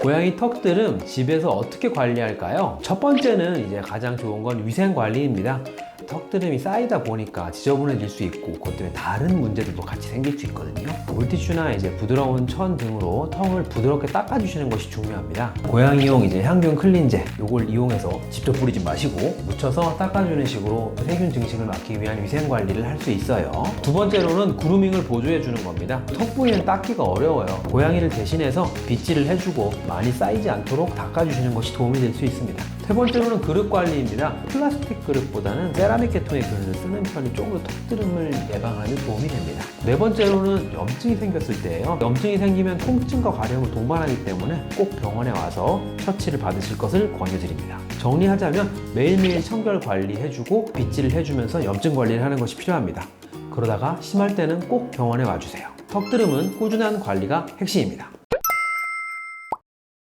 고양이 턱들은 집에서 어떻게 관리할까요? 첫 번째는 이제 가장 좋은 건 위생 관리입니다. 턱드름이 쌓이다 보니까 지저분해질 수 있고 그것 때문에 다른 문제들도 같이 생길 수 있거든요. 물티슈나 이제 부드러운 천 등으로 턱을 부드럽게 닦아주시는 것이 중요합니다. 고양이용 이제 향균 클린제 이걸 이용해서 직접 뿌리지 마시고 묻혀서 닦아주는 식으로 세균 증식을 막기 위한 위생 관리를 할 수 있어요. 두 번째로는 그루밍을 보조해 주는 겁니다. 턱 부위는 닦기가 어려워요. 고양이를 대신해서 빗질을 해주고 많이 쌓이지 않도록 닦아주시는 것이 도움이 될 수 있습니다. 세 번째로는 그릇 관리입니다. 플라스틱 그릇보다는 세라믹 계통의 그릇을 쓰는 편이 조금 더 턱드름을 예방하는 데 도움이 됩니다. 네 번째로는 염증이 생겼을 때예요. 염증이 생기면 통증과 가려움을 동반하기 때문에 꼭 병원에 와서 처치를 받으실 것을 권유드립니다. 정리하자면 매일매일 청결 관리해주고 빗질을 해주면서 염증 관리를 하는 것이 필요합니다. 그러다가 심할 때는 꼭 병원에 와주세요. 턱드름은 꾸준한 관리가 핵심입니다.